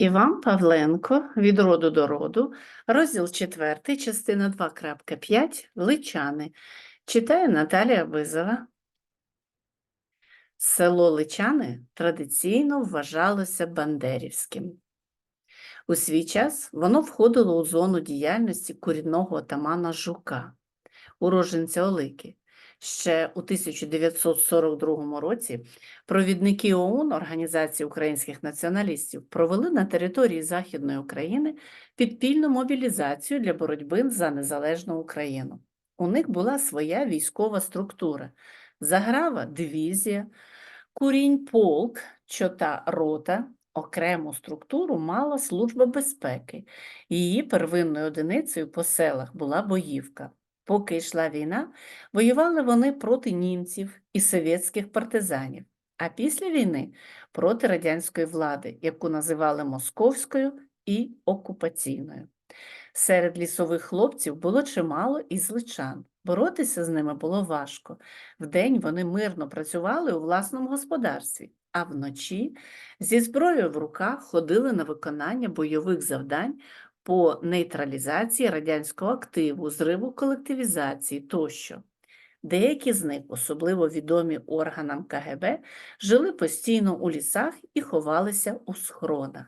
Іван Павленко від роду до роду, розділ 4, частина 2.5 Личани. Читає Наталія Бизова. Село Личани традиційно вважалося Бандерівським. У свій час воно входило у зону діяльності корінного отамана Жука, уроженця Олики. Ще у 1942 році провідники ОУН Організації українських націоналістів провели на території Західної України підпільну мобілізацію для боротьби за незалежну Україну. У них була своя військова структура: Заграва дивізія, Курінь полк, чота рота. Окрему структуру мала Служба безпеки. Її первинною одиницею по селах була боївка. Поки йшла війна, воювали вони проти німців і совєтських партизанів, а після війни проти радянської влади, яку називали московською і окупаційною. Серед лісових хлопців було чимало і зличан. Боротися з ними було важко. Вдень вони мирно працювали у власному господарстві, а вночі зі зброєю в руках ходили на виконання бойових завдань по нейтралізації радянського активу, зриву колективізації тощо. Деякі з них, особливо відомі органам КГБ, жили постійно у лісах і ховалися у схронах.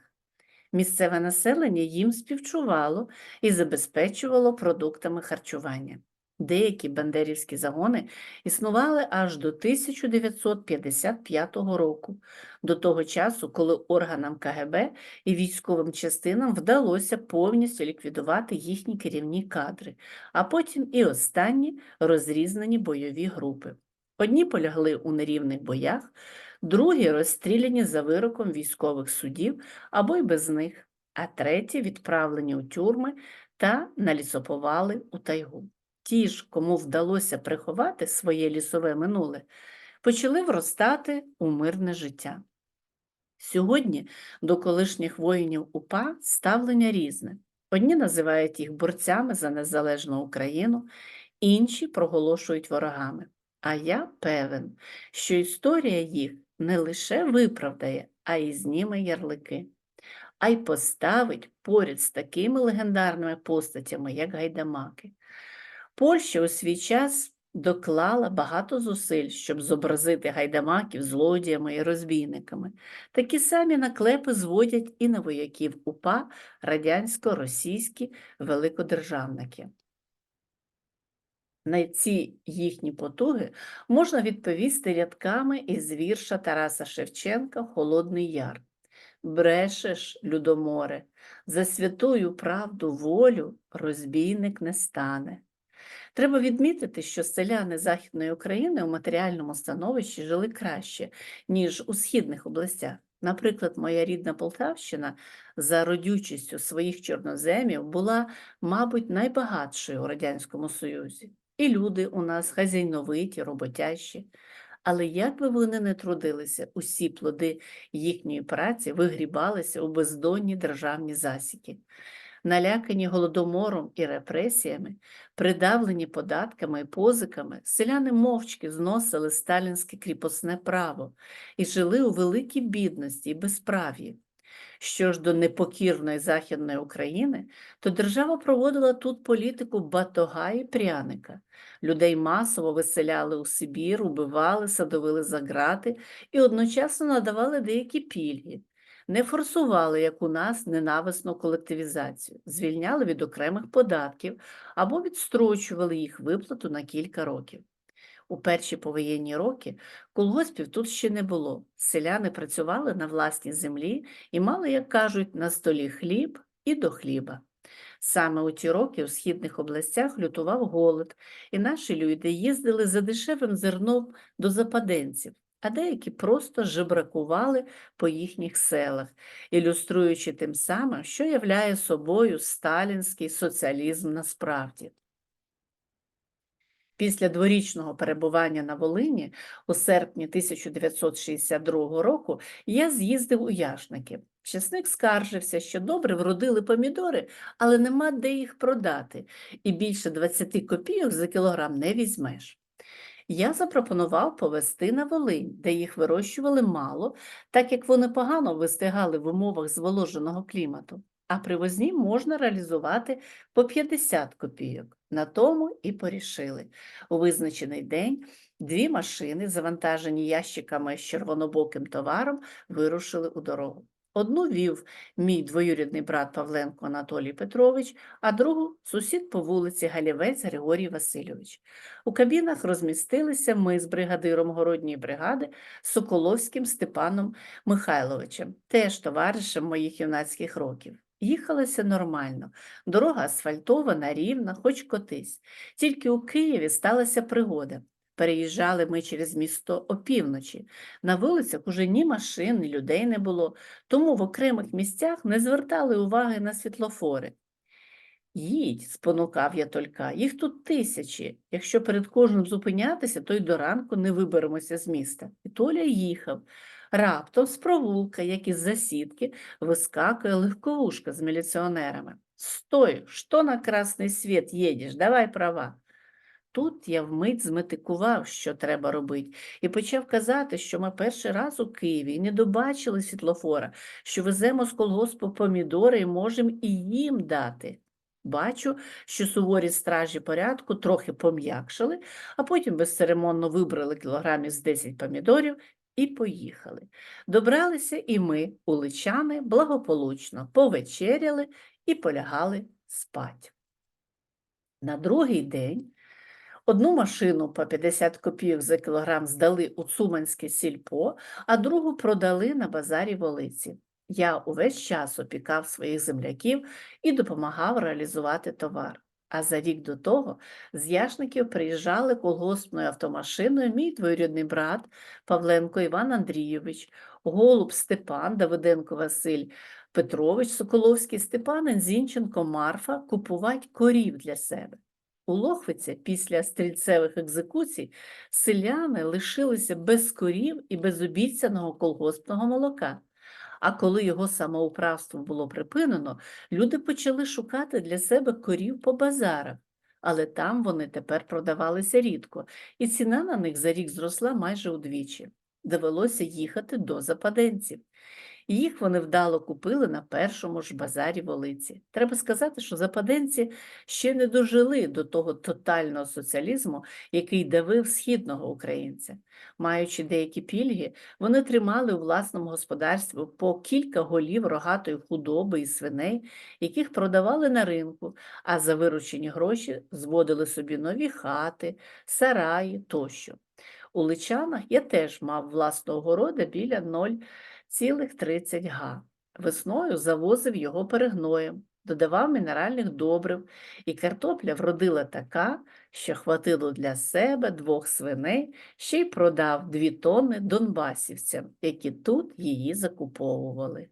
Місцеве населення їм співчувало і забезпечувало продуктами харчування. Деякі бандерівські загони існували аж до 1955 року, до того часу, коли органам КГБ і військовим частинам вдалося повністю ліквідувати їхні керівні кадри, а потім і останні розрізнені бойові групи. Одні полягли у нерівних боях, другі розстріляні за вироком військових судів або й без них, а треті відправлені у тюрми та налісоповали у тайгу. Ті ж, кому вдалося приховати своє лісове минуле, почали вростати у мирне життя. Сьогодні до колишніх воїнів УПА ставлення різне. Одні називають їх борцями за незалежну Україну, інші проголошують ворогами. А я певен, що історія їх не лише виправдає, а й зніме ярлики, а й поставить поряд з такими легендарними постатями, як гайдамаки. Польща у свій час доклала багато зусиль, щоб зобразити гайдамаків злодіями і розбійниками. Такі самі наклепи зводять і на вояків УПА радянсько-російські великодержавники. На ці їхні потуги можна відповісти рядками із вірша Тараса Шевченка Холодний Яр. Брешеш, Людоморе, за святою правду волю розбійник не стане. Треба відмітити, що селяни Західної України у матеріальному становищі жили краще, ніж у східних областях. Наприклад, моя рідна Полтавщина за родючістю своїх чорноземів була, мабуть, найбагатшою у Радянському Союзі. І люди у нас хазяйновиті, роботящі. Але як би вони не трудилися, усі плоди їхньої праці вигрібалися у бездонні державні засіки налякані голодомором і репресіями, придавлені податками і позиками, селяни мовчки зносили сталінське кріпосне право і жили у великій бідності і безправ'ї. Що ж до непокірної Західної України, то держава проводила тут політику батога і пряника. Людей масово виселяли у Сибір, убивали, садовили за грати і одночасно надавали деякі пільги не форсували, як у нас, ненависну колективізацію, звільняли від окремих податків або відстрочували їх виплату на кілька років. У перші повоєнні роки колгоспів тут ще не було. Селяни працювали на власній землі і мали, як кажуть, на столі хліб і до хліба. Саме у ті роки у східних областях лютував голод, і наші люди їздили за дешевим зерном до западенців, а деякі просто жебракували по їхніх селах, ілюструючи тим самим, що являє собою сталінський соціалізм насправді. Після дворічного перебування на Волині у серпні 1962 року я з'їздив у Яшники. Чесник скаржився, що добре вродили помідори, але нема де їх продати, і більше 20 копійок за кілограм не візьмеш. Я запропонував повезти на Волинь, де їх вирощували мало, так як вони погано вистигали в умовах зволоженого клімату, а при возні можна реалізувати по 50 копійок. На тому і порішили. У визначений день дві машини, завантажені ящиками з червонобоким товаром, вирушили у дорогу. Одну вів мій двоюрідний брат Павленко Анатолій Петрович, а другу сусід по вулиці Галівець Григорій Васильович. У кабінах розмістилися ми з бригадиром городньої бригади Соколовським Степаном Михайловичем, теж товаришем моїх юнацьких років. Їхалося нормально, дорога асфальтована, рівна, хоч котись. Тільки у Києві сталася пригода. Переїжджали ми через місто опівночі. На вулицях уже ні машин, ні людей не було, тому в окремих місцях не звертали уваги на світлофори. Їдь, спонукав я тільки, їх тут тисячі. Якщо перед кожним зупинятися, то й до ранку не виберемося з міста. І Толя їхав. Раптом з провулка, як із засідки, вискакує легковушка з міліціонерами. Стой, що на красний світ їдеш? Давай права. Тут я вмить зметикував, що треба робити, і почав казати, що ми перший раз у Києві не добачили світлофора, що веземо з колгоспу помідори і можемо і їм дати. Бачу, що суворі стражі порядку трохи пом'якшили, а потім безцеремонно вибрали кілограмів з 10 помідорів і поїхали. Добралися і ми, уличани, благополучно повечеряли і полягали спать. На другий день Одну машину по 50 копійок за кілограм здали у Цуманське сільпо, а другу продали на базарі Волиці. Я увесь час опікав своїх земляків і допомагав реалізувати товар. А за рік до того з Яшників приїжджали колгоспною автомашиною мій двоюрідний брат Павленко Іван Андрійович, голуб Степан Давиденко Василь Петрович Соколовський, Степан Зінченко Марфа купувати корів для себе. У Лохвиці після стрільцевих екзекуцій селяни лишилися без корів і без обіцяного колгоспного молока. А коли його самоуправство було припинено, люди почали шукати для себе корів по базарах, але там вони тепер продавалися рідко, і ціна на них за рік зросла майже удвічі. Довелося їхати до западенців. Їх вони вдало купили на першому ж базарі Волиці. Треба сказати, що западенці ще не дожили до того тотального соціалізму, який давив східного українця. Маючи деякі пільги, вони тримали у власному господарстві по кілька голів рогатої худоби і свиней, яких продавали на ринку, а за виручені гроші зводили собі нові хати, сараї тощо. У Личанах я теж мав власного города біля 0 цілих 30 га. Весною завозив його перегноєм, додавав мінеральних добрив, і картопля вродила така, що хватило для себе двох свиней, ще й продав дві тонни донбасівцям, які тут її закуповували.